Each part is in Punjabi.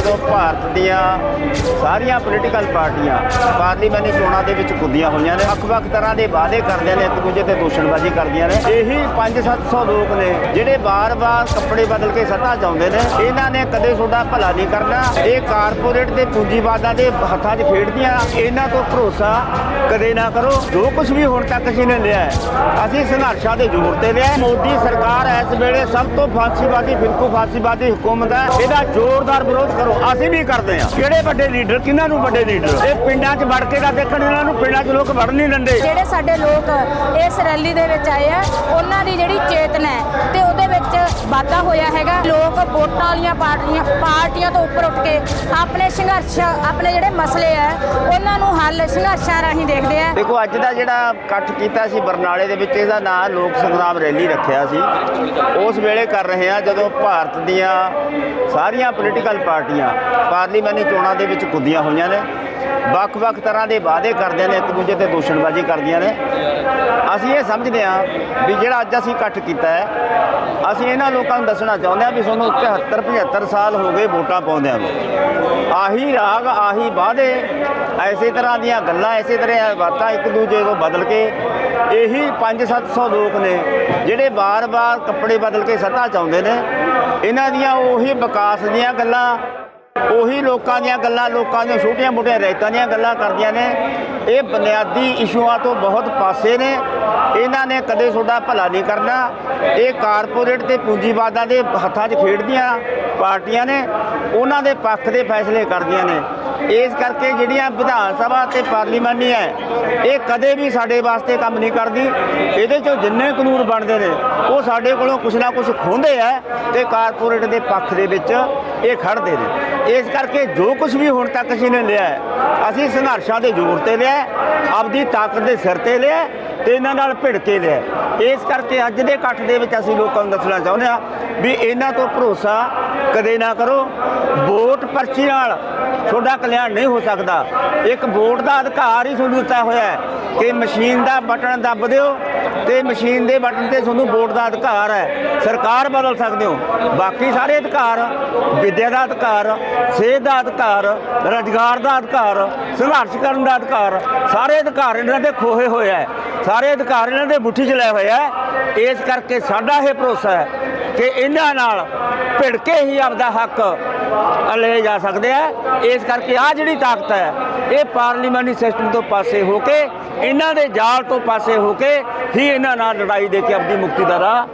ਜਦੋਂ ਭਾਰਤ ਦੀਆਂ ਸਾਰੀਆਂ ਪੋਲੀਟੀਕਲ ਪਾਰਟੀਆਂ ਪਾਰਲੀਮੈਂਟੀ ਚੋਣਾਂ ਦੇ ਵਿੱਚ ਕੁੱਦੀਆਂ ਹੋਈਆਂ ਨੇ, ਵੱਖ-ਵੱਖ ਤਰ੍ਹਾਂ ਦੇ ਵਾਅਦੇ ਕਰਦਿਆਂ ਨੇ ਇੱਕ ਦੂਜੇ ਤੇ ਦੋਸ਼ਣਬਾਜ਼ੀ ਕਰਦੀਆਂ ਨੇ। ਇਹੀ 5-700 ਲੋਕ ਨੇ ਜਿਹੜੇ ਬਾਰ-ਬਾਰ ਕੱਪੜੇ ਬਦਲ ਕੇ ਸੱਤਾ ਚਾਹੁੰਦੇ ਨੇ। ਇਹਨਾਂ ਨੇ ਕਦੇ ਤੁਹਾਡਾ ਭਲਾ ਨਹੀਂ ਕਰਨਾ। ਇਹ ਕਾਰਪੋਰੇਟ ਦੇ ਪੂੰਜੀਵਾਦਾਂ ਦੇ ਹੱਥਾਂ 'ਚ ਖੇਡਦੀਆਂ। ਇਹਨਾਂ ਤੋਂ ਭਰੋਸਾ ਕਦੇ ਨਾ ਕਰੋ। ਜੋ ਕੁਝ ਵੀ ਹੁਣ ਤੱਕ ਅਸੀਂ ਨੇ ਲਿਆ ਅਸੀਂ ਸੰਘਰਸ਼ਾਂ ਦੇ ਜ਼ੋਰ ਤੇ ਲਿਆ ਮੋਦੀ ਸਰਕਾਰ ਇਸ ਵੇਲੇ ਸਭ ਤੋਂ ਫਾਂਸੀਵਾਦੀ ਫਿਰਕੂ ਫਾਂਸੀਵਾਦੀ ਹਕੂਮਤ ਹੈ। ਇਹਦਾ ਜ਼ੋਰਦਾਰ ਵਿਰੋਧ ਕਰੋ। ਅਸੀਂ ਵੀ ਕਰਦੇ ਹਾਂ। ਕਿਹੜੇ ਵੱਡੇ ਲੀਡਰ ਕਿਹਨਾਂ ਨੂੰ ਵੱਡੇ ਲੀਡਰ? ਇਹ ਪਿੰਡਾਂ 'ਚ ਵੜ ਕੇ ਦਾ ਦੇਖਣ ਇਹਨਾਂ ਨੂੰ ਪਿੰਡਾਂ 'ਚ ਲੋਕ ਵੜ ਨਹੀਂ ਦਿੰਦੇ। ਜਿਹੜੇ ਸਾਡੇ ਲੋਕ ਇਸ ਰੈਲੀ ਦੇ ਵਿੱਚ ਆਏ ਆ ਉਹਨਾਂ ਦੀ ਜਿਹੜੀ ਚੇਤਨਾ ਹੈ ਤੇ ਉਹਦੇ ਵਿੱਚ ਵਾਧਾ ਹੋਇਆ ਹੈਗਾ। ਲੋਕ ਵੋਟਾਂ ਵਾਲੀਆਂ ਪਾਰਟੀਆਂ ਪਾਰਟੀਆਂ ਤੋਂ ਉੱਪਰ ਉੱਠ ਕੇ ਆਪਣੇ ਸੰਘਰਸ਼ ਆਪਣੇ ਜਿਹੜੇ ਮਸਲੇ ਆ ਉਹਨਾਂ ਨੂੰ ਹੱਲ ਸੰਘਰਸ਼ਾਂ ਰਾਹੀਂ ਦੇਖਦੇ ਆ। ਦੇਖੋ ਅੱਜ ਦਾ ਜਿਹੜਾ ਇਕੱਠ ਕੀਤਾ ਸੀ ਬਰਨਾਲੇ ਦੇ ਵਿੱਚ ਇਹਦਾ ਨਾਂ ਲੋਕ ਸੰਗਰਾਮ ਰੈਲੀ ਰੱਖਿਆ ਸੀ। ਉਸ ਵੇਲੇ ਕਰ ਰਹੇ ਹਾਂ ਜਦੋਂ ਭਾਰਤ ਦੀਆਂ ਸਾਰੀਆਂ ਪੋਲੀਟੀਕਲ ਪਾਰਟੀਆਂ ਪਾਰਲੀਮਾਨੀ ਚੋਣਾਂ ਦੇ ਵਿੱਚ ਕੁੱਦੀਆਂ ਹੋਈਆਂ ਨੇ। ਵੱਖ-ਵੱਖ ਤਰ੍ਹਾਂ ਦੇ ਵਾਅਦੇ ਕਰਦੇ ਨੇ, ਇੱਕ ਦੂਜੇ ਤੇ ਦੋਸ਼ਣਬਾਜ਼ੀ ਕਰਦੀਆਂ ਨੇ। ਅਸੀਂ ਇਹ ਸਮਝਦੇ ਹਾਂ ਵੀ ਜਿਹੜਾ ਅੱਜ ਅਸੀਂ ਇਕੱਠ ਕੀਤਾ ਹੈ, ਅਸੀਂ ਇਹਨਾਂ ਲੋਕਾਂ ਨੂੰ ਦੱਸਣਾ ਚਾਹੁੰਦੇ ਹਾਂ ਵੀ ਤੁਹਾਨੂੰ 73 75 ਸਾਲ ਹੋ ਗਏ ਵੋਟਾਂ ਪਾਉਂਦਿਆਂ ਨੂੰ। ਆਹੀ ਰਾਗ, ਆਹੀ ਵਾਅਦੇ, ਐਸੇ ਤਰ੍ਹਾਂ ਦੀਆਂ ਗੱਲਾਂ, ਐਸੇ ਤਰ੍ਹਾਂ ਦੀਆਂ ਬਾਤਾਂ ਇੱਕ ਦੂਜੇ ਤੋਂ ਬਦਲ ਕੇ, ਇਹੀ 5-700 ਲੋਕ ਨੇ ਜਿਹੜੇ ਬਾਰ-ਬਾਰ ਕੱਪੜੇ ਬਦਲ ਕੇ ਸੱਤਾ ਚਾਹੁੰਦੇ ਨੇ। ਇਹਨਾਂ ਦੀਆਂ ਉਹੀ ਵਿਕਾਸ ਦੀਆਂ ਗੱਲਾਂ ਉਹੀ ਲੋਕਾਂ ਦੀਆਂ ਗੱਲਾਂ, ਲੋਕਾਂ ਦੀਆਂ ਛੋਟੀਆਂ-ਮੋਟੀਆਂ ਰਾਇਤਾਂ ਦੀਆਂ ਗੱਲਾਂ ਕਰਦੀਆਂ ਨੇ। ਇਹ ਬੁਨਿਆਦੀ ਇਸ਼ੂਆਂ ਤੋਂ ਬਹੁਤ ਪਾਸੇ ਨੇ। ਇਹਨਾਂ ਨੇ ਕਦੇ ਤੁਹਾਡਾ ਭਲਾ ਨਹੀਂ ਕਰਨਾ। ਇਹ ਕਾਰਪੋਰੇਟ ਤੇ ਪੂੰਜੀਵਾਦਾਂ ਦੇ ਹੱਥਾਂ 'ਚ ਖੇਡਦੀਆਂ ਪਾਰਟੀਆਂ ਨੇ। ਉਹਨਾਂ ਦੇ ਪੱਖ ਦੇ ਫੈਸਲੇ ਕਰਦੀਆਂ ਨੇ। ਇਸ ਕਰਕੇ ਜਿਹੜੀਆਂ ਵਿਧਾਨ ਸਭਾ ਤੇ ਪਾਰਲੀਮਾਨੀ ਹੈ, ਇਹ ਕਦੇ ਵੀ ਸਾਡੇ ਵਾਸਤੇ ਕੰਮ ਨਹੀਂ ਕਰਦੀ। ਇਹਦੇ ਚੋਂ ਜਿੰਨੇ ਕਾਨੂੰਨ ਬਣਦੇ ਨੇ, ਉਹ ਸਾਡੇ ਕੋਲੋਂ ਕੁਛ ਨਾ ਕੁਛ ਖੋਹਦੇ ਆ ਤੇ ਕਾਰਪੋਰੇਟ ਦੇ ਪੱਖ ਦੇ ਵਿੱਚ ਇਹ ਖੜਦੇ ਨੇ। ਇਸ ਕਰਕੇ ਜੋ ਕੁਝ ਵੀ ਹੁਣ ਤੱਕ ਅਸੀਂ ਨੇ ਲਿਆ, ਅਸੀਂ ਸੰਘਰਸ਼ਾਂ ਦੇ ਜ਼ੋਰ ਤੇ ਲਿਆ, ਆਪਦੀ ਤਾਕਤ ਦੇ ਸਿਰ ਤੇ ਲਿਆ ਤੇ ਇਹਨਾਂ ਨਾਲ ਭਿੜ ਕੇ ਲਿਆ ਇਸ ਕਰਕੇ ਅੱਜ ਦੇ ਇਕੱਠ ਦੇ ਵਿੱਚ ਅਸੀਂ ਲੋਕਾਂ ਨੂੰ ਦੱਸਣਾ ਚਾਹੁੰਦੇ ਹਾਂ ਵੀ ਇਹਨਾਂ ਤੋਂ ਭਰੋਸਾ ਕਦੇ ਨਾ ਕਰੋ। ਵੋਟ ਪਰਚੀ ਨਾਲ ਤੁਹਾਡਾ ਕਲਿਆਣ ਨਹੀਂ ਹੋ ਸਕਦਾ। ਇੱਕ ਵੋਟ ਦਾ ਅਧਿਕਾਰ ਹੀ ਤੁਹਾਨੂੰ ਦਿੱਤਾ ਹੋਇਆ ਹੈ ਕਿ ਮਸ਼ੀਨ ਦਾ ਬਟਨ ਦੱਬ ਦਿਓ ਤੇ ਮਸ਼ੀਨ ਦੇ ਬਟਨ ਤੇ ਤੁਹਾਨੂੰ ਵੋਟ ਦਾ ਅਧਿਕਾਰ ਹੈ। ਸਰਕਾਰ ਬਦਲ ਸਕਦੇ ਹੋ। ਬਾਕੀ ਸਾਰੇ ਅਧਿਕਾਰ, ਵਿਦਿਆ ਦਾ ਅਧਿਕਾਰ, ਸਿਹਤ ਦਾ ਅਧਿਕਾਰ, ਰੁਜ਼ਗਾਰ ਦਾ ਅਧਿਕਾਰ, ਸੰਘਰਸ਼ ਕਰਨ ਦਾ ਅਧਿਕਾਰ, ਸਾਰੇ ਅਧਿਕਾਰ ਇਹਨਾਂ ਦੇ ਖੋਹੇ ਹੋਏ ਹੈ ਸਾਰੇ ਅਧਿਕਾਰ ਇਹਨਾਂ ਦੇ ਮੁੱਠੀ 'ਚ ਲੈ ਹੋਏ ਹੈ। ਇਸ ਕਰਕੇ ਸਾਡਾ ਇਹ ਭਰੋਸਾ ਹੈ ਕਿ ਇਹਨਾਂ ਨਾਲ ਭਿੜ ਕੇ ਹੀ ਆਪਦਾ ਹੱਕ ਲਏ ਜਾ ਸਕਦੇ ਆ। ਇਸ ਕਰਕੇ ਆ ਜਿਹੜੀ ਤਾਕਤ ਹੈ ਇਹ ਪਾਰਲੀਮੈਂਟਰੀ ਸਿਸਟਮ ਤੋਂ ਪਾਸੇ ਹੋ ਕੇ ਇਹਨਾਂ ਦੇ ਜਾਲ ਤੋਂ ਪਾਸੇ ਹੋ ਕੇ ਹੀ ਇਹਨਾਂ ਨਾਲ ਲੜਾਈ ਦੇ ਕੇ ਆਪਣੀ ਮੁਕਤੀ ਦਾ ਰਾਹ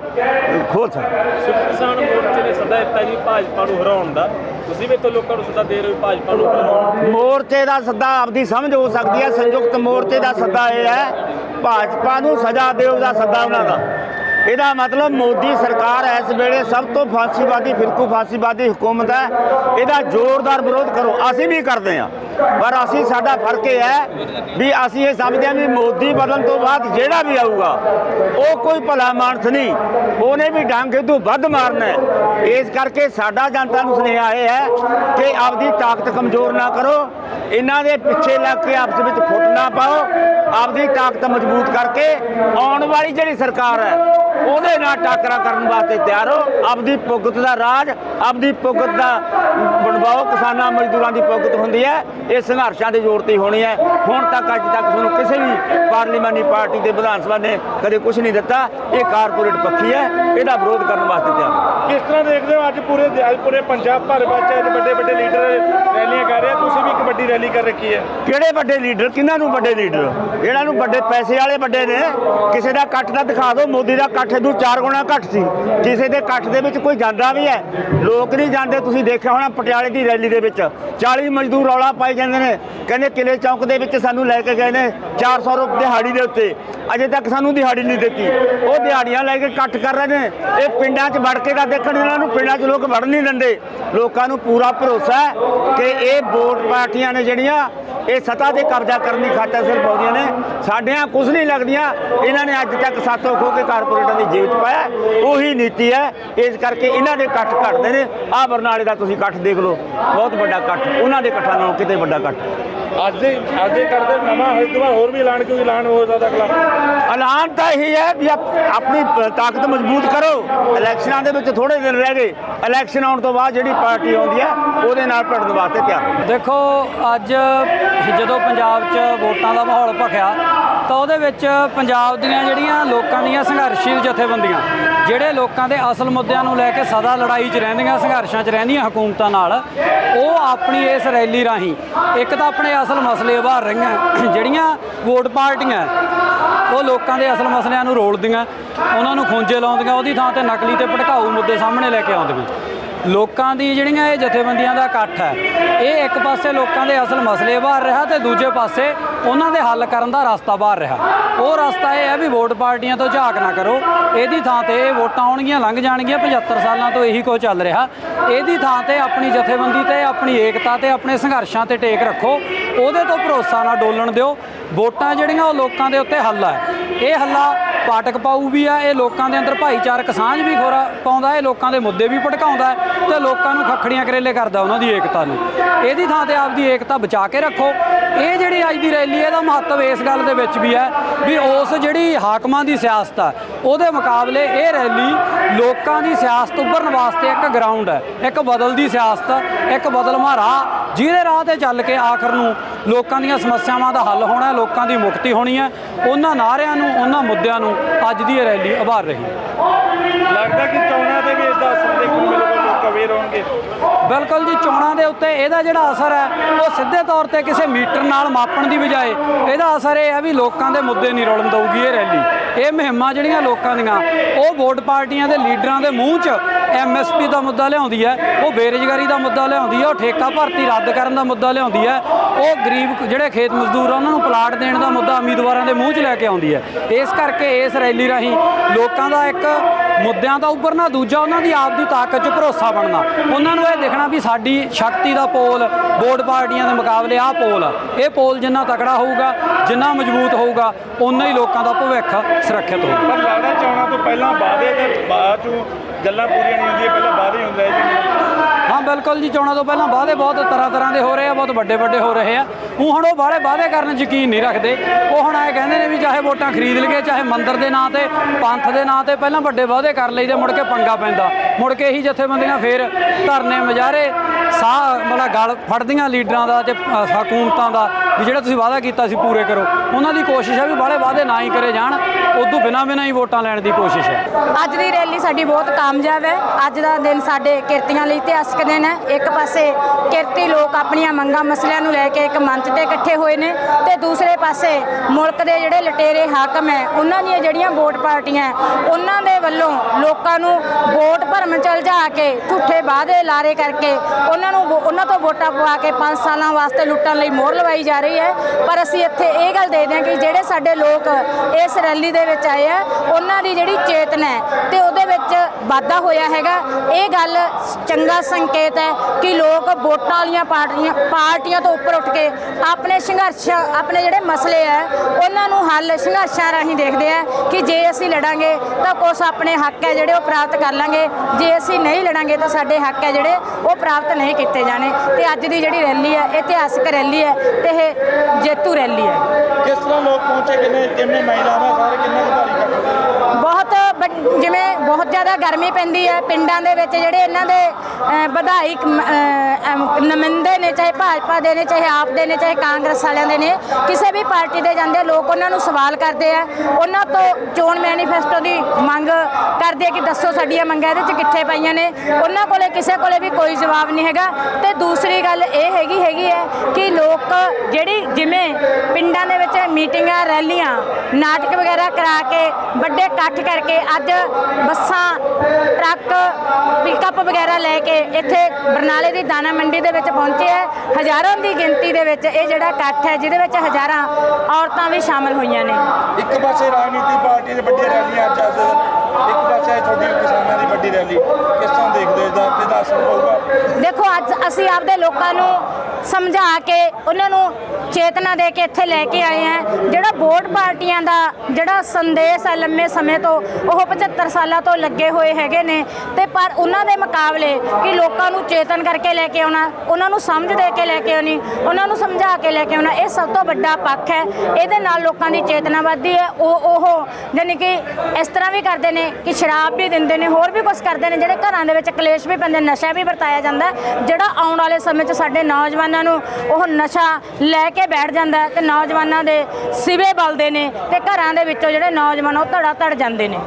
ਖੋਲ ਸਕਦੇ ਕਿਸਾਨ ਮੋਰਚੇ ਨੇ ਸੱਦਾ ਦਿੱਤਾ ਜੀ ਭਾਜਪਾ ਨੂੰ ਹਰਾਉਣ ਦਾ। ਤੁਸੀਂ ਵੀ ਤਾਂ ਲੋਕਾਂ ਨੂੰ ਸੱਦਾ ਦੇ ਰਹੇ ਹੋ ਭਾਜਪਾ ਨੂੰ ਹਰਾਉਣ ਮੋਰਚੇ ਦਾ ਸੱਦਾ ਆਪਦੀ ਸਮਝ ਹੋ ਸਕਦੀ ਹੈ। ਸੰਯੁਕਤ ਮੋਰਚੇ ਦਾ ਸੱਦਾ ਇਹ ਹੈ ਭਾਜਪਾ ਨੂੰ ਸਜ਼ਾ ਦਿਓ ਦਾ ਸੱਦਾ ਉਹਨਾਂ ਦਾ। ਇਹਦਾ ਮਤਲਬ ਮੋਦੀ ਸਰਕਾਰ ਇਸ ਵੇਲੇ ਸਭ ਤੋਂ ਫਾਂਸੀਵਾਦੀ, ਫਿਰਕੂ ਫਾਂਸੀਵਾਦੀ ਹਕੂਮਤ ਹੈ। ਇਹਦਾ ਜ਼ੋਰਦਾਰ ਵਿਰੋਧ ਕਰੋ। ਅਸੀਂ ਵੀ ਕਰਦੇ ਹਾਂ। ਪਰ ਅਸੀਂ, ਸਾਡਾ ਫ਼ਰਕ ਇਹ ਹੈ ਵੀ ਅਸੀਂ ਇਹ ਸਮਝਦੇ ਹਾਂ ਵੀ ਮੋਦੀ ਬਦਲਣ ਤੋਂ ਬਾਅਦ ਜਿਹੜਾ ਵੀ ਆਊਗਾ, ਉਹ ਕੋਈ ਭਲਾ ਮਾਨਸ ਨਹੀਂ। ਉਹਨੇ ਵੀ ਡੰਗ ਤੋਂ ਵੱਧ ਮਾਰਨਾ ਹੈ। ਇਸ ਕਰਕੇ ਸਾਡਾ ਜਨਤਾ ਨੂੰ ਸੁਨੇਹਾ ਇਹ ਹੈ ਕਿ ਆਪਦੀ ਤਾਕਤ ਕਮਜ਼ੋਰ ਨਾ ਕਰੋ। ਇਹਨਾਂ ਦੇ ਪਿੱਛੇ ਲੱਗ ਕੇ ਆਪਸ ਵਿੱਚ ਫੁੱਟ ਨਾ ਪਾਓ, ਆਪਦੀ ਤਾਕਤ ਮਜ਼ਬੂਤ ਕਰਕੇ ਆਉਣ ਵਾਲੀ ਜਿਹੜੀ ਸਰਕਾਰ ਹੈ ਉਹਦੇ ਨਾਲ ਟਾਕਰਾ ਕਰਨ ਵਾਸਤੇ ਤਿਆਰ ਹੋ। ਆਪਦੀ ਭੁਗਤ ਦਾ ਰਾਜ ਆਪਦੀ ਭੁਗਤ ਦਾ ਬਣਵਾਓ। ਕਿਸਾਨਾਂ ਮਜ਼ਦੂਰਾਂ ਦੀ ਭੁਗਤ ਹੁੰਦੀ ਹੈ। ਇਹ ਸੰਘਰਸ਼ਾਂ ਦੇ ਜ਼ੋਰ ਤੇ ਹੀ ਹੋਣੀ ਹੈ। ਹੁਣ ਤੱਕ ਅੱਜ ਤੱਕ ਤੁਹਾਨੂੰ ਕਿਸੇ ਵੀ ਪਾਰਲੀਮਾਨੀ ਪਾਰਟੀ ਦੇ ਵਿਧਾਨ ਸਭਾ ਨੇ ਕਦੇ ਕੁਝ ਨਹੀਂ ਦਿੱਤਾ। ਇਹ ਕਾਰਪੋਰੇਟ ਪੱਖੀ ਹੈ। ਇਹਦਾ ਵਿਰੋਧ ਕਰਨ ਵਾਸਤੇ ਤਿਆਰ ਕਿਸ ਤਰ੍ਹਾਂ ਦੇਖਦੇ ਹੋ ਅੱਜ ਪੂਰੇ ਪੂਰੇ ਪੰਜਾਬ ਭਰ ਵਿੱਚ ਅੱਜ ਵੱਡੇ ਵੱਡੇ ਲੀਡਰ ਰੈਲੀਆਂ ਕਰ ਰਹੇ ਆ? ਤੁਸੀਂ ਵੀ ਇੱਕ ਵੱਡੀ ਰੈਲੀ ਕਰ ਰੱਖੀ ਹੈ। ਕਿਹੜੇ ਵੱਡੇ ਲੀਡਰ? ਕਿਹਨਾਂ ਨੂੰ ਵੱਡੇ ਲੀਡਰ? ਇਹਨਾਂ ਨੂੰ ਵੱਡੇ ਪੈਸੇ ਵਾਲੇ ਵੱਡੇ ਨੇ। ਕਿਸੇ ਦਾ ਇਕੱਠ ਦਾ ਦਿਖਾ ਦਿਓ ਮੋਦੀ ਦਾ ਇਕੱਠ ਇਹਨੂੰ ਚਾਰ ਗੁਣਾ ਘੱਟ ਸੀ। ਕਿਸੇ ਦੇ ਇਕੱਠ ਦੇ ਵਿੱਚ ਕੋਈ ਜਾਂਦਾ ਵੀ ਹੈ। ਲੋਕ ਨਹੀਂ ਜਾਂਦੇ, ਤੁਸੀਂ ਦੇਖਿਆ ਹੋਣਾ ਪਟਿਆਲੇ ਦੀ ਰੈਲੀ ਦੇ ਵਿੱਚ। 40 ਮਜ਼ਦੂਰ ਰੌਲਾ ਪਾਈ ਜਾਂਦੇ ਨੇ। ਕਹਿੰਦੇ ਕਿਲੇ ਚੌਂਕ ਦੇ ਵਿੱਚ ਸਾਨੂੰ ਲੈ ਕੇ ਗਏ ਨੇ 400 ਰੁਪਏ ਦਿਹਾੜੀ ਦੇ ਉੱਤੇ। ਅਜੇ ਤੱਕ ਸਾਨੂੰ ਦਿਹਾੜੀ ਨਹੀਂ ਦਿੱਤੀ। ਉਹ ਦਿਹਾੜੀਆਂ ਲੈ ਕੇ ਇਕੱਠ ਕਰ ਰਹੇ ਨੇ। ਇਹ ਪਿੰਡਾਂ 'ਚ ਵੜ ਕੇ ਦਾ ਦੇਖਣ ਇਹਨਾਂ ਨੂੰ ਪਿੰਡਾਂ 'ਚ ਲੋਕ ਵੜ ਨਹੀਂ ਦਿੰਦੇ। ਲੋਕਾਂ ਨੂੰ ਪੂਰਾ ਭਰੋਸਾ ਹੈ ਕਿ ਇਹ ਵੋਟ ਪਾਰਟੀਆਂ ਨੇ ਜਿਹੜੀਆਂ ਇਹ ਸਤਾ ਤੇ ਕਬਜ਼ਾ ਕਰਨ ਦੀ ਖਾਤਰ ਸਿਰਫ ਆਉਂਦੀਆਂ ਨੇ। ਸਾਡੀਆਂ ਕੁਝ ਨਹੀਂ ਲੱਗਦੀਆਂ। ਇਹਨਾਂ ਨੇ ਅੱਜ ਤੱਕ ਸਾਥੋਂ ਖੋ ਕੇ ਕਾਰਪੋਰੇਟਾਂ ਦੀ ਜੇਬ 'ਚ ਪਾਇਆ। ਉਹੀ ਨੀਤੀ ਹੈ। ਇਸ ਕਰਕੇ ਇਹਨਾਂ ਦੇ ਇਕੱਠ ਘਟਦੇ ਨੇ। ਆਹ ਬਰਨਾਲੇ ਦਾ ਤੁਸੀਂ ਇਕੱਠ ਦੇਖ ਲਓ। ਬਹੁਤ ਵੱਡਾ ਇਕੱਠ ਉਹਨਾਂ ਦੇ ਇਕੱਠਾਂ ਨਾਲੋਂ ਕਿਤੇ ਵੱਡਾ ਇਕੱਠ ਅੱਜ ਦੇ ਅੱਜ ਦੇ ਕਰਦੇ ਨਵਾਂ ਹੋਏ ਤੋਂ ਹੋਰ ਵੀ ਐਲਾਨ ਕਿਉਂ ਐਲਾਨ ਹੋ ਸਕਦਾ ਅਗਲਾ? ਐਲਾਨ ਤਾਂ ਇਹੀ ਹੈ ਵੀ ਆਪ- ਆਪਣੀ ਤਾਕਤ ਮਜ਼ਬੂਤ ਕਰੋ। ਇਲੈਕਸ਼ਨਾਂ ਦੇ ਵਿੱਚ ਥੋੜੇ ਦਿਨ ਰਹਿ ਗਏ। ਇਲੈਕਸ਼ਨ ਆਉਣ ਤੋਂ ਬਾਅਦ ਜਿਹੜੀ ਪਾਰਟੀ ਆਉਂਦੀ ਹੈ ਉਹਦੇ ਨਾਲ ਭਿੜਨ ਵਾਸਤੇ ਤਿਆਰ। ਦੇਖੋ ਅੱਜ ਜਦੋਂ ਪੰਜਾਬ 'ਚ ਵੋਟਾਂ ਦਾ ਮਾਹੌਲ ਭਖਿਆ, ਤਾਂ ਉਹਦੇ ਵਿੱਚ ਪੰਜਾਬ ਦੀਆਂ ਜਿਹੜੀਆਂ ਲੋਕਾਂ ਦੀਆਂ ਸੰਘਰਸ਼ੀਲ ਜਥੇਬੰਦੀਆਂ, ਜਿਹੜੇ ਲੋਕਾਂ ਦੇ ਅਸਲ ਮੁੱਦਿਆਂ ਨੂੰ ਲੈ ਕੇ ਸਦਾ ਲੜਾਈ 'ਚ ਰਹਿੰਦੀਆਂ, ਸੰਘਰਸ਼ਾਂ 'ਚ ਰਹਿੰਦੀਆਂ ਹਕੂਮਤਾਂ ਨਾਲ, ਉਹ ਆਪਣੀ ਇਸ ਰੈਲੀ ਰਾਹੀਂ ਇੱਕ ਤਾਂ ਆਪਣੇ ਅਸਲ ਮਸਲੇ ਉਭਾਰ ਰਹੀਆਂ, ਜਿਹੜੀਆਂ ਵੋਟ ਪਾਰਟੀਆਂ, ਉਹ ਲੋਕਾਂ ਦੇ ਅਸਲ ਮਸਲਿਆਂ ਨੂੰ ਰੋਲਦੀਆਂ, ਉਹਨਾਂ ਨੂੰ ਖੁੰਝੇ ਲਾਉਂਦੀਆਂ, ਉਹਦੀ ਥਾਂ ਤੇ ਨਕਲੀ ਤੇ ਭੜਕਾਊ ਮੁੱਦੇ ਸਾਹਮਣੇ ਲੈ ਕੇ ਆਉਂਦੀਆਂ। ਲੋਕਾਂ ਦੀ ਜਿਹੜੀਆਂ ਇਹ ਜਥੇਬੰਦੀਆਂ ਦਾ ਇਕੱਠ ਹੈ, ਇਹ ਇੱਕ ਪਾਸੇ ਲੋਕਾਂ ਦੇ ਅਸਲ ਮਸਲੇ ਬਾਹਰ ਰਿਹਾ ਤੇ ਦੂਜੇ ਪਾਸੇ ਉਹਨਾਂ ਦੇ ਹੱਲ ਕਰਨ ਦਾ ਰਸਤਾ ਬਾਹਰ ਰਿਹਾ। ਉਹ ਰਸਤਾ ਇਹ ਹੈ ਵੀ ਵੋਟ ਪਾਰਟੀਆਂ ਤੋਂ ਝਾਕ ਨਾ ਕਰੋ। ਇਹਦੀ ਥਾਂ ਤੇ ਇਹ ਵੋਟਾਂ ਆਉਣਗੀਆਂ, ਲੰਘ ਜਾਣਗੀਆਂ 75 ਸਾਲਾਂ ਤੋਂ ਇਹੀ ਕੁਝ ਚੱਲ ਰਿਹਾ। ਇਹਦੀ ਥਾਂ ਤੇ ਆਪਣੀ ਜਥੇਬੰਦੀ ਤੇ, ਆਪਣੀ ਏਕਤਾ ਤੇ, ਆਪਣੇ ਸੰਘਰਸ਼ਾਂ ਤੇ ਟੇਕ ਰੱਖੋ। ਉਹਦੇ ਤੋਂ ਭਰੋਸਾ ਨਾ ਡੋਲਣ ਦਿਓ। ਵੋਟਾਂ ਜਿਹੜੀਆਂ ਉਹ ਲੋਕਾਂ ਦੇ ਉੱਤੇ ਹੱਲ ਹੈ। ਇਹ ਹੱਲਾ ਪਾਟਕ ਪਾਊ ਵੀ ਆ, ਇਹ ਲੋਕਾਂ ਦੇ ਅੰਦਰ ਭਾਈਚਾਰਕ ਸਾਂਝ ਵੀ ਖੋਰਾ ਪਾਉਂਦਾ, ਇਹ ਲੋਕਾਂ ਦੇ ਮੁੱਦੇ ਵੀ ਭੜਕਾਉਂਦਾ ਹੈ ਤੇ ਲੋਕਾਂ ਨੂੰ ਖੱਖੜੀਆਂ ਕਰੇਲੇ ਕਰਦਾ ਉਹਨਾਂ ਦੀ ਏਕਤਾ ਨੂੰ। ਇਹਦੀ ਥਾਂ ਤੇ ਆਪਦੀ ਏਕਤਾ ਬਚਾ ਕੇ ਰੱਖੋ। ਇਹ ਜਿਹੜੀ ਅੱਜ ਦੀ ਰੈਲੀ ਇਹਦਾ ਮਹੱਤਵ ਇਸ ਗੱਲ ਦੇ ਵਿੱਚ ਵੀ ਹੈ ਵੀ ਉਸ ਜਿਹੜੀ ਹਾਕਮਾਂ ਦੀ ਸਿਆਸਤ ਆ, ਉਹਦੇ ਮੁਕਾਬਲੇ ਇਹ ਰੈਲੀ ਲੋਕਾਂ ਦੀ ਸਿਆਸਤ ਉੱਭਰਨ ਵਾਸਤੇ ਇੱਕ ਗਰਾਊਂਡ ਹੈ, ਇੱਕ ਬਦਲਦੀ ਸਿਆਸਤ, ਇੱਕ ਬਦਲਵਾਂ ਰਾਹ, ਜਿਹਦੇ ਰਾਹ ਤੇ ਚੱਲ ਕੇ ਆਖਰ ਨੂੰ ਲੋਕਾਂ ਦੀਆਂ ਸਮੱਸਿਆਵਾਂ ਦਾ ਹੱਲ ਹੋਣਾ ਹੈ ਲੋਕਾਂ ਦੀ ਮੁਕਤੀ ਹੋਣੀ ਹੈ। ਉਹਨਾਂ ਨਾਅਰਿਆਂ ਨੂੰ ਉਹਨਾਂ ਮੁੱਦਿਆਂ ਨੂੰ ਅੱਜ ਦੀ ਇਹ ਰੈਲੀ ਉਭਾਰ ਰਹੀ ਲੱਗਦਾ ਕਿ ਚੋਣਾਂ ਤੇ ਵੀ ਇਸ ਦਾ ਅਸਰ ਦੇਖਣ ਨੂੰ ਮਿਲੇਗਾ ਲੋਕ ਅਵੇਅਰ ਹੋਣਗੇ। ਬਿਲਕੁਲ ਜੀ ਚੋਣਾਂ ਦੇ ਉੱਤੇ ਇਹਦਾ ਜਿਹੜਾ ਅਸਰ ਹੈ ਉਹ ਸਿੱਧੇ ਤੌਰ ਤੇ ਕਿਸੇ ਮੀਟਰ ਨਾਲ ਮਾਪਣ ਦੀ ਬਜਾਏ ਇਹਦਾ ਅਸਰ ਇਹ ਹੈ ਵੀ ਲੋਕਾਂ ਦੇ ਮੁੱਦੇ ਨਹੀਂ ਰੋਲਣ ਦਊਗੀ ਇਹ ਰੈਲੀ। ਇਹ ਮੁਹਿੰਮਾਂ ਜਿਹੜੀਆਂ ਲੋਕਾਂ ਦੀਆਂ, ਉਹ ਵੋਟ ਪਾਰਟੀਆਂ ਦੇ ਲੀਡਰਾਂ ਦੇ ਮੂੰਹ 'ਚ ਐਮਐਸਪੀ ਦਾ ਮੁੱਦਾ ਲਿਆਉਂਦੀ ਹੈ, ਉਹ ਬੇਰੁਜ਼ਗਾਰੀ ਦਾ ਮੁੱਦਾ ਲਿਆਉਂਦੀ ਹੈ, ਉਹ ਠੇਕਾ ਭਰਤੀ ਰੱਦ ਕਰਨ ਦਾ ਮੁੱਦਾ ਲਿਆਉਂਦੀ ਹੈ, ਉਹ ਗਰੀਬ ਜਿਹੜੇ ਖੇਤ ਮਜ਼ਦੂਰ ਆ, ਉਹਨਾਂ ਨੂੰ ਪਲਾਟ ਦੇਣ ਦਾ ਮੁੱਦਾ ਉਮੀਦਵਾਰਾਂ ਦੇ ਮੂੰਹ 'ਚ ਲੈ ਕੇ ਆਉਂਦੀ ਹੈ। ਇਸ ਕਰਕੇ ਇਸ ਰੈਲੀ ਰਾਹੀਂ ਲੋਕਾਂ ਦਾ ਇੱਕ ਮੁੱਦਿਆਂ ਦਾ ਉੱਭਰਨਾ, ਦੂਜਾ ਉਹਨਾਂ ਦੀ ਆਪ ਦੀ ਤਾਕਤ 'ਚ ਭਰੋਸਾ ਬਣਨਾ। ਉਹਨਾਂ ਨੂੰ ਇਹ ਦੇਖਣਾ ਵੀ ਸਾਡੀ ਸ਼ਕਤੀ ਦਾ ਪੋਲ ਵੋਟ ਪਾਰਟੀਆਂ ਦੇ ਮੁਕਾਬਲੇ ਆਹ ਪੋਲ ਆ। ਇਹ ਪੋਲ ਜਿੰਨਾ ਤਕੜਾ ਹੋਊਗਾ, ਜਿੰਨਾ ਮਜ਼ਬੂਤ ਹੋਊਗਾ ਉਨਾ ਹੀ ਲੋਕਾਂ ਦਾ ਭਵਿੱਖ ਸੁਰੱਖਿਅਤ ਹੋਊਗਾ। ਪਰ ਲੱਗਦਾ ਚੋਣਾਂ ਤੋਂ ਪਹਿਲਾਂ ਵਾਅਦੇ ਦੇ ਬਾਅਦ ਚੋਂ ਗੱਲਾਂ ਪੂਰੀਆਂ ਨਹੀਂ ਹੁੰਦੀਆਂ, ਪਹਿਲਾਂ ਵਾਅਦੇ ਹੁੰਦਾ ਹੈ ਜੀ। ਬਿਲਕੁਲ ਜੀ, ਚੋਣਾਂ ਤੋਂ ਪਹਿਲਾਂ ਵਾਅਦੇ ਬਹੁਤ ਤਰ੍ਹਾਂ ਤਰ੍ਹਾਂ ਦੇ ਹੋ ਰਹੇ ਆ, ਬਹੁਤ ਵੱਡੇ ਵੱਡੇ ਹੋ ਰਹੇ ਆ। ਉਹ ਹੁਣ ਉਹ ਬਾਹਲੇ ਵਾਅਦੇ ਕਰਨ ਯਕੀਨ ਨਹੀਂ ਰੱਖਦੇ। ਉਹ ਹੁਣ ਐ ਕਹਿੰਦੇ ਨੇ ਵੀ ਚਾਹੇ ਵੋਟਾਂ ਖਰੀਦ ਲਈਏ, ਚਾਹੇ ਮੰਦਰ ਦੇ ਨਾਂ ਤੇ, ਪੰਥ ਦੇ ਨਾਂ ਤੇ ਪਹਿਲਾਂ ਵੱਡੇ ਵਾਅਦੇ ਕਰ ਲਈਦੇ, ਮੁੜ ਕੇ ਪੰਗਾ ਪੈਂਦਾ। ਮੁੜ ਕੇ ਇਹੀ ਜਥੇਬੰਦੀਆਂ ਫੇਰ ਧਰਨੇ ਮਜਾਰੇ ਸਾਹ, ਮਤਲਬ ਗਲ ਫੜਦੀਆਂ ਲੀਡਰਾਂ ਦਾ ਤੇ ਹਕੂਮਤਾਂ ਦਾ, ਵੀ ਜਿਹੜਾ ਤੁਸੀਂ ਵਾਅਦਾ ਕੀਤਾ ਸੀ ਪੂਰੇ ਕਰੋ। ਉਹਨਾਂ ਦੀ ਕੋਸ਼ਿਸ਼ ਹੈ ਵੀ ਬਾਹਲੇ ਵਾਅਦੇ ਨਾ ਹੀ ਕਰੇ ਜਾਣ। ਉਦੋਂ ਬਿਨਾਂ ਬਿਨਾਂ ਹੀ ਵੋਟਾਂ ਲੈਣ ਦੀ ਕੋਸ਼ਿਸ਼ ਹੈ। ਅੱਜ ਦੀ ਰੈਲੀ ਸਾਡੀ ਬਹੁਤ ਕਾਮਯਾਬ ਹੈ। ਅੱਜ ਦਾ ਦਿਨ ਸਾਡੇ ਕਿਰਤੀਆਂ ਲਈ ਇਤਿਹਾਸਕ ਦਿਨ ਹੈ। ਇੱਕ ਪਾਸੇ ਕਿਰਤੀ ਲੋਕ ਆਪਣੀਆਂ ਮੰਗਾਂ ਮਸਲਿਆਂ ਨੂੰ ਲੈ ਕੇ ਇੱਕ ਮੰਚ ਤੇ ਇਕੱਠੇ ਹੋਏ ਨੇ ਤੇ ਦੂਸਰੇ ਪਾਸੇ ਮੁਲਕ ਦੇ ਜਿਹੜੇ ਲਟੇਰੇ ਹਾਕਮ ਹੈ, ਉਹਨਾਂ ਦੀਆਂ ਜਿਹੜੀਆਂ ਵੋਟ ਪਾਰਟੀਆਂ ਉਹਨਾਂ ਦੇ ਵੱਲੋਂ ਲੋਕਾਂ ਨੂੰ ਵੋਟ ਭਰਮ ਜਾ ਕੇ ਝੂਠੇ ਵਾਅਦੇ ਲਾਰੇ ਕਰਕੇ ਉਹਨਾਂ ਨੂੰ ਉਹਨਾਂ ਤੋਂ ਵੋਟਾਂ ਪਵਾ ਕੇ 5 ਸਾਲਾਂ ਵਾਸਤੇ ਲੁੱਟਣ ਲਈ ਮੋਹਰ ਲਵਾਈ ਜਾ ਰਹੀ ਹੈ। ਪਰ ਅਸੀਂ ਇੱਥੇ ਇਹ ਗੱਲ ਦੇਖਦੇ ਹਾਂ ਕਿ ਜਿਹੜੇ ਸਾਡੇ ਲੋਕ ਇਸ ਰੈਲੀ ਦੇ ਵਿੱਚ ਆਏ ਆ, ਉਹਨਾਂ ਦੀ ਜਿਹੜੀ ਚੇਤਨਾ ਹੈ ਤੇ ਉਹਦੇ ਵਿੱਚ ਵਾਧਾ ਹੋਇਆ ਹੈਗਾ। ਇਹ ਗੱਲ ਚੰਗਾ ਸੰਕੇਤ ਹੈ ਕਿ ਲੋਕ ਉਹ ਵੋਟਾਂ ਵਾਲੀਆਂ ਪਾਰਟੀਆਂ ਪਾਰਟੀਆਂ ਤੋਂ ਉੱਪਰ ਉੱਠ ਕੇ ਆਪਣੇ ਸੰਘਰਸ਼, ਆਪਣੇ ਜਿਹੜੇ ਮਸਲੇ ਹੈ ਉਹਨਾਂ ਨੂੰ ਹੱਲ ਸੰਘਰਸ਼ਾਂ ਰਾਹੀਂ ਦੇਖਦੇ ਆ ਕਿ ਜੇ ਅਸੀਂ ਲੜਾਂਗੇ ਤਾਂ ਕੁਛ ਆਪਣੇ ਹੱਕ ਹੈ ਜਿਹੜੇ ਉਹ ਪ੍ਰਾਪਤ ਕਰ ਲਾਂਗੇ। ਜੇ ਅਸੀਂ ਨਹੀਂ ਲੜਾਂਗੇ ਤਾਂ ਸਾਡੇ ਹੱਕ ਹੈ ਜਿਹੜੇ ਉਹ ਪ੍ਰਾਪਤ ਨਹੀਂ ਕੀਤੇ ਜਾਣੇ। ਤੇ ਅੱਜ ਦੀ ਜਿਹੜੀ ਰੈਲੀ ਹੈ, ਇਤਿਹਾਸਕ ਰੈਲੀ ਹੈ ਤੇ ਇਹ ਜੇਤੂ ਰੈਲੀ ਹੈ। ਕਿਸ ਤਰ੍ਹਾਂ ਲੋਕ ਪਹੁੰਚੇ? ਕਿੰਨੇ ਕਿੰਨੇ ਮਹਿਲਾਵਾਂ ਸਾਰੇ ਕਿੰਨੇ ਅਧਿਕਾਰੀ ਕਰਦੇ ਜਿਵੇਂ ਬਹੁਤ ਜ਼ਿਆਦਾ ਗਰਮੀ ਪੈਂਦੀ ਹੈ, ਪਿੰਡਾਂ ਦੇ ਵਿੱਚ ਜਿਹੜੇ ਇਹਨਾਂ ਦੇ ਵਿਧਾਇਕ ਮ- ਨੁਮਾਇੰਦੇ ਨੇ, ਚਾਹੇ ਭਾਜਪਾ ਦੇ ਨੇ, ਚਾਹੇ ਆਪ ਦੇ ਨੇ, ਚਾਹੇ ਕਾਂਗਰਸ ਵਾਲਿਆਂ ਦੇ ਨੇ, ਕਿਸੇ ਵੀ ਪਾਰਟੀ ਦੇ ਜਾਂਦੇ ਲੋਕ ਉਹਨਾਂ ਨੂੰ ਸਵਾਲ ਕਰਦੇ ਆ। ਉਹਨਾਂ ਤੋਂ ਚੋਣ ਮੈਨੀਫੈਸਟੋ ਦੀ ਮੰਗ ਕਰਦੇ ਆ ਕਿ ਦੱਸੋ ਸਾਡੀਆਂ ਮੰਗਾਂ ਇਹਦੇ 'ਚ ਕਿੱਥੇ ਪਈਆਂ ਨੇ। ਉਹਨਾਂ ਕੋਲੇ, ਕਿਸੇ ਕੋਲੇ ਵੀ ਕੋਈ ਜਵਾਬ ਨਹੀਂ ਹੈਗਾ। ਤੇ ਦੂਸਰੀ ਗੱਲ ਇਹ ਹੈਗੀ ਹੈਗੀ ਹੈ ਕਿ ਲੋਕ ਜਿਹੜੀ, ਜਿਵੇਂ ਪਿੰਡਾਂ ਦੇ ਵਿੱਚ ਮੀਟਿੰਗਾਂ, ਰੈਲੀਆਂ, ਨਾਟਕ ਵਗੈਰਾ ਕਰਾ ਕੇ, ਵੱਡੇ ਇਕੱਠ ਕਰਕੇ ਅੱਜ ਬੱਸਾਂ, ਟਰੱਕ ਪਿਕਅਪ ਵਗੈਰਾ ਲੈ ਕੇ ਇੱਥੇ ਬਰਨਾਲੇ ਦੀ ਦਾਣਾ ਮੰਡੀ ਦੇ ਵਿੱਚ ਪਹੁੰਚੇ ਹੈ। ਹਜ਼ਾਰਾਂ ਦੀ ਗਿਣਤੀ ਦੇ ਵਿੱਚ ਇਹ ਜਿਹੜਾ ਇਕੱਠ ਹੈ, ਜਿਹਦੇ ਵਿੱਚ ਹਜ਼ਾਰਾਂ ਔਰਤਾਂ ਵੀ ਸ਼ਾਮਲ ਹੋਈਆਂ ਨੇ। ਇੱਕ ਪਾਸੇ ਰਾਜਨੀਤਿਕ ਪਾਰਟੀ ਦੇ ਵੱਡੀਆਂ ਰੈਲੀਆਂ ਅੱਜ ਅੱਜ ਇੱਕ ਪਾਸੇ ਹੈ ਤੁਹਾਡੀ ਕਿਸਾਨਾਂ ਦੀ ਵੱਡੀ ਰੈਲੀ, ਕਿਸ ਤਰ੍ਹਾਂ ਦੇਖਦੇ ਹੋ? ਇਹਦਾ ਇਹਦਾ ਅਸਰ ਪਊਗਾ? ਦੇਖੋ, ਅੱਜ ਅਸੀਂ ਆਪਦੇ ਲੋਕਾਂ ਨੂੰ ਸਮਝਾ ਕੇ, ਉਹਨਾਂ ਨੂੰ ਚੇਤਨਾ ਦੇ ਕੇ ਇੱਥੇ ਲੈ ਕੇ ਆਏ ਹਾਂ। ਜਿਹੜਾ ਵੋਟ ਪਾਰਟੀਆਂ ਦਾ ਜਿਹੜਾ ਸੰਦੇਸ਼ ਹੈ ਲੰਮੇ ਸਮੇਂ ਤੋਂ, ਉਹ 75 ਸਾਲਾਂ ਤੋਂ ਲੱਗੇ ਹੋਏ ਹੈਗੇ ਨੇ। ਤੇ ਪਰ ਉਹਨਾਂ ਦੇ ਮੁਕਾਬਲੇ ਕਿ ਲੋਕਾਂ ਨੂੰ ਚੇਤਨ ਕਰਕੇ ਲੈ ਕੇ ਆਉਣਾ, ਉਹਨਾਂ ਨੂੰ ਸਮਝ ਦੇ ਕੇ ਲੈ ਕੇ ਆਉਣੀ, ਉਹਨਾਂ ਨੂੰ ਸਮਝਾ ਕੇ ਲੈ ਕੇ ਆਉਣਾ, ਇਹ ਸਭ ਤੋਂ ਵੱਡਾ ਪੱਖ ਹੈ। ਇਹਦੇ ਨਾਲ ਲੋਕਾਂ ਦੀ ਚੇਤਨਾ ਵੱਧਦੀ ਹੈ। ਉਹ ਉਹ ਯਾਨੀ ਕਿ ਇਸ ਤਰ੍ਹਾਂ ਵੀ ਕਰਦੇ ਨੇ ਕਿ ਸ਼ਰਾਬ ਵੀ ਦਿੰਦੇ ਨੇ, ਹੋਰ ਵੀ ਕੁਝ ਕਰਦੇ ਨੇ, ਜਿਹੜੇ ਘਰਾਂ ਦੇ ਵਿੱਚ ਕਲੇਸ਼ ਵੀ ਪੈਂਦੇ ਨਸ਼ਾ ਵੀ ਵਰਤਾਇਆ ਜਾਂਦਾ ਜਿਹੜਾ ਆਉਣ ਵਾਲੇ ਸਮੇਂ 'ਚ ਸਾਡੇ ਨੌਜਵਾਨਾਂ ਨੂੰ ਉਹ ਨਸ਼ਾ ਲੈ ਕੇ ਬੈਠ ਜਾਂਦਾ ਹੈ ਤੇ ਨੌਜਵਾਨਾਂ ਦੇ ਸਿਵੇ ਬਲਦੇ ਨੇ ਤੇ ਘਰਾਂ ਦੇ ਵਿੱਚੋਂ ਜਿਹੜੇ ਨੌਜਵਾਨ ਉਹ ਧੜਾ ਧੜ ਜਾਂਦੇ ਨੇ।